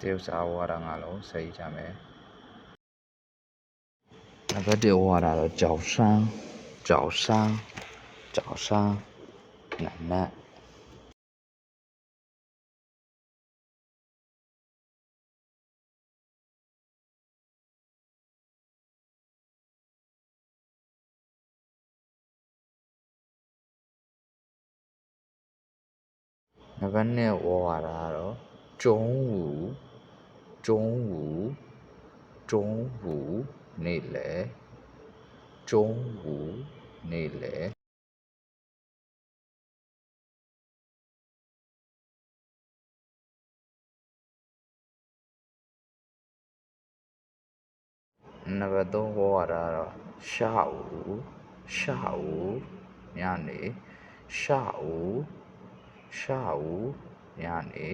ဒီဥစ္စာဝါဒငါလုံးစိတ်ကြမယ်နံပါတ်1ဝါဒတော့ကြောက်ဆန်းကြောက်ဆန်းကြောက်ဆန်းနတ်နတ်နံပါတ်2ဝါဒကတော့ကျုံးဝူ ကျုံးဝူကျုံးဝူနေလေကျုံးဝူနေလေနံပါတ်3ဘောရတာတော့ရှာဦးရှာဦးညနေရှာဦးရှာဦးညနေ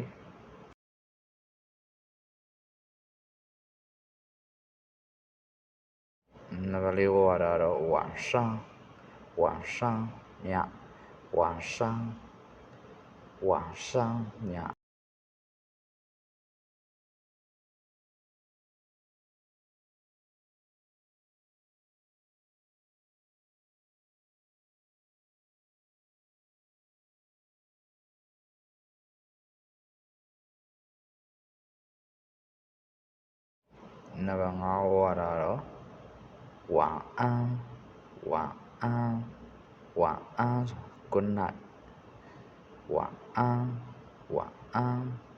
那个牛娃来了，晚上，晚上呀，晚上，晚上 wasang, 了晚安晚安晚安 good night 晚安晚安。